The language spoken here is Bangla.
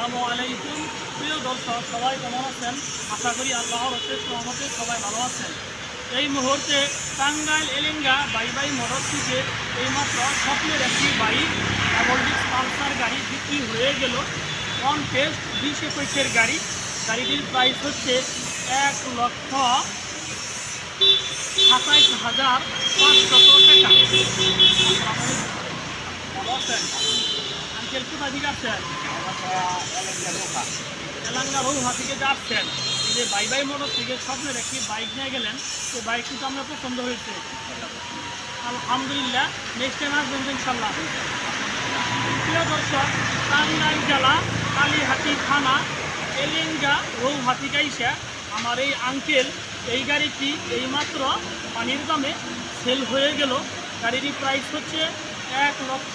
আসসালামু আলাইকুম। প্রিয় দর্শক, সবাই কেমন আছেন? আশা করি আল্লাহর অশেষ রহমতে সবাই ভালো আছেন। এই মুহূর্তে Tangail, Elenga bye bye motor থেকে এইমাত্র স্বপ্নের একটি বাইক ডাবল পালসার গাড়ি বিক্রি হয়ে গেল। অন টেস্ট বিশ একুশের গাড়ি। গাড়িটির প্রাইস হচ্ছে এক লক্ষ সাতাইশ হাজার পাঁচশত টাকা। যে বাই বাই মোটর একটি বাইক নিয়ে গেলেন, সেই পছন্দ হয়েছে। থানা এলিঙ্গা আমার এই আঙ্কেল এই গাড়িটি এইমাত্র পানির দামে সেল হয়ে গেল। গাড়িটির প্রাইস হচ্ছে এক লক্ষ